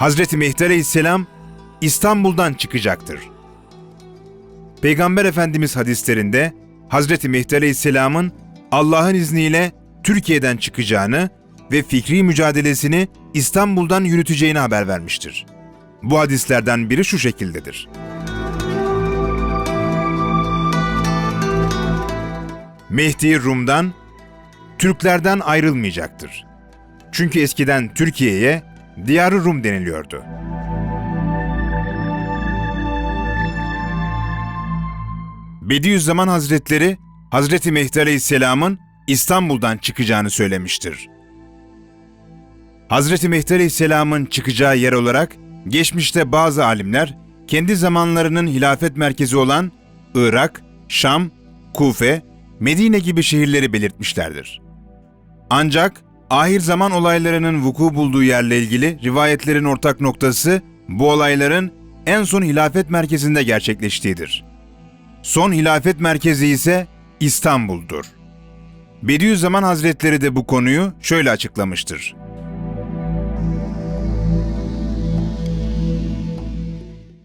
Hazreti Mehdi Aleyhisselam İstanbul'dan çıkacaktır. Peygamber Efendimiz hadislerinde Hazreti Mehdi Aleyhisselam'ın Allah'ın izniyle Türkiye'den çıkacağını ve fikri mücadelesini İstanbul'dan yürüteceğini haber vermiştir. Bu hadislerden biri şu şekildedir. Mehdi Rum'dan, Türklerden ayrılmayacaktır. Çünkü eskiden Türkiye'ye Diyarı Rum deniliyordu. Bediüzzaman Hazretleri, Hazreti Mehdi Aleyhisselam'ın İstanbul'dan çıkacağını söylemiştir. Hazreti Mehdi Aleyhisselam'ın çıkacağı yer olarak geçmişte bazı alimler kendi zamanlarının hilafet merkezi olan Irak, Şam, Kufe, Medine gibi şehirleri belirtmişlerdir. Ancak ahir zaman olaylarının vuku bulduğu yerle ilgili rivayetlerin ortak noktası bu olayların en son hilafet merkezinde gerçekleştiğidir. Son hilafet merkezi ise İstanbul'dur. Bediüzzaman Hazretleri de bu konuyu şöyle açıklamıştır.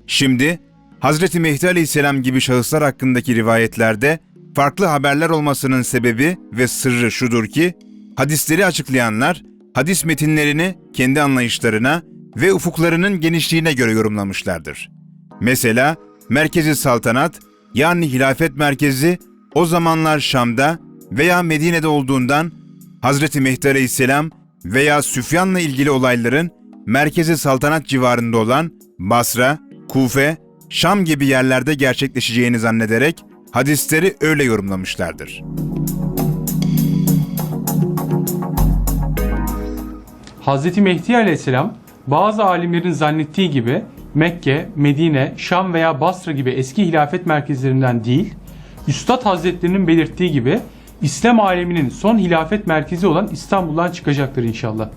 Şimdi Hazreti Mehdi Aleyhisselam gibi şahıslar hakkındaki rivayetlerde farklı haberler olmasının sebebi ve sırrı şudur ki, hadisleri açıklayanlar hadis metinlerini kendi anlayışlarına ve ufuklarının genişliğine göre yorumlamışlardır. Mesela Merkezi Saltanat yani hilafet merkezi o zamanlar Şam'da veya Medine'de olduğundan Hazreti Mehdi Aleyhisselam veya Süfyan'la ilgili olayların Merkezi Saltanat civarında olan Basra, Kufe, Şam gibi yerlerde gerçekleşeceğini zannederek hadisleri öyle yorumlamışlardır. Hz. Mehdi aleyhisselam bazı alimlerin zannettiği gibi Mekke, Medine, Şam veya Basra gibi eski hilafet merkezlerinden değil, Üstad Hazretlerinin belirttiği gibi İslam aleminin son hilafet merkezi olan İstanbul'dan çıkacaktır inşallah.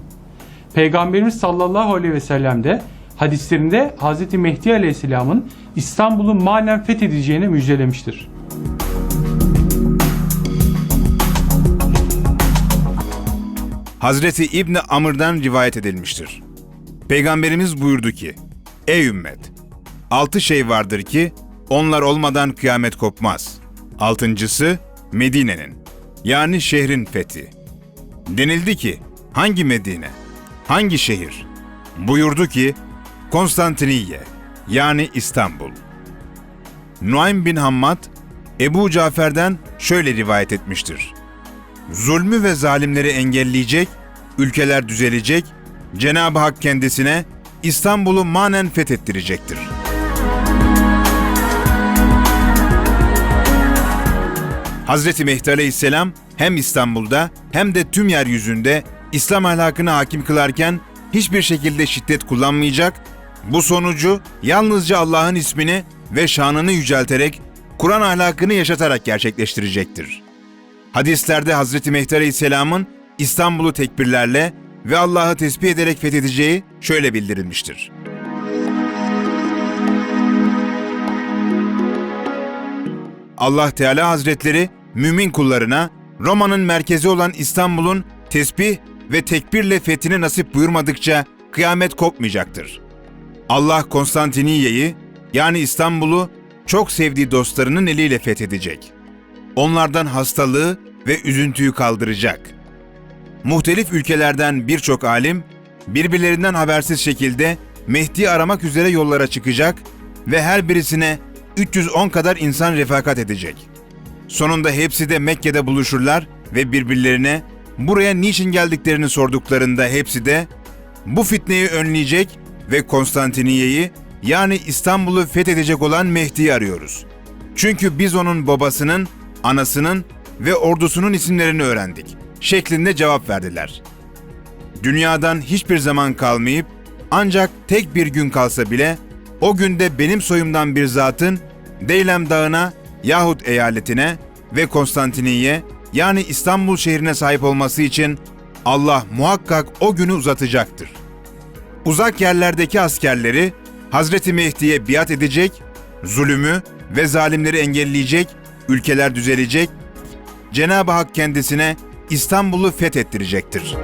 Peygamberimiz sallallahu aleyhi ve sellem de hadislerinde Hz. Mehdi aleyhisselamın İstanbul'u manen fethedeceğini müjdelemiştir. Hazreti İbni Amr'dan rivayet edilmiştir. Peygamberimiz buyurdu ki, Ey ümmet! Altı şey vardır ki onlar olmadan kıyamet kopmaz. Altıncısı Medine'nin yani şehrin fethi. Denildi ki hangi Medine? Hangi şehir? Buyurdu ki Konstantiniye yani İstanbul. Nuaym bin Hammad Ebu Cafer'den şöyle rivayet etmiştir. Zulmü ve zalimleri engelleyecek, ülkeler düzelecek, Cenab-ı Hak kendisine İstanbul'u manen fethettirecektir. Hazreti Mehdi Aleyhisselam hem İstanbul'da hem de tüm yeryüzünde İslam ahlakını hakim kılarken hiçbir şekilde şiddet kullanmayacak, bu sonucu yalnızca Allah'ın ismini ve şanını yücelterek Kur'an ahlakını yaşatarak gerçekleştirecektir. Hadislerde Hazreti Mehdi Aleyhisselam'ın İstanbul'u tekbirlerle ve Allah'ı tesbih ederek fethedeceği şöyle bildirilmiştir. Allah Teala Hazretleri mümin kullarına Roma'nın merkezi olan İstanbul'un tesbih ve tekbirle fethini nasip buyurmadıkça kıyamet kopmayacaktır. Allah Konstantiniye'yi yani İstanbul'u çok sevdiği dostlarının eliyle fethedecek. Onlardan hastalığı ve üzüntüyü kaldıracak. Muhtelif ülkelerden birçok alim birbirlerinden habersiz şekilde Mehdi aramak üzere yollara çıkacak ve her birisine 310 kadar insan refakat edecek. Sonunda hepsi de Mekke'de buluşurlar ve birbirlerine buraya niçin geldiklerini sorduklarında hepsi de bu fitneyi önleyecek ve Konstantiniye'yi yani İstanbul'u fethedecek olan Mehdi'yi arıyoruz. Çünkü biz onun babasının, anasının ve ordusunun isimlerini öğrendik şeklinde cevap verdiler. Dünyadan hiçbir zaman kalmayıp ancak tek bir gün kalsa bile o günde benim soyumdan bir zatın Deylem Dağı'na yahut eyaletine ve Konstantiniye yani İstanbul şehrine sahip olması için Allah muhakkak o günü uzatacaktır. Uzak yerlerdeki askerleri Hazreti Mehdi'ye biat edecek, zulümü ve zalimleri engelleyecek, ülkeler düzelecek, Cenab-ı Hak kendisine İstanbul'u fethettirecektir.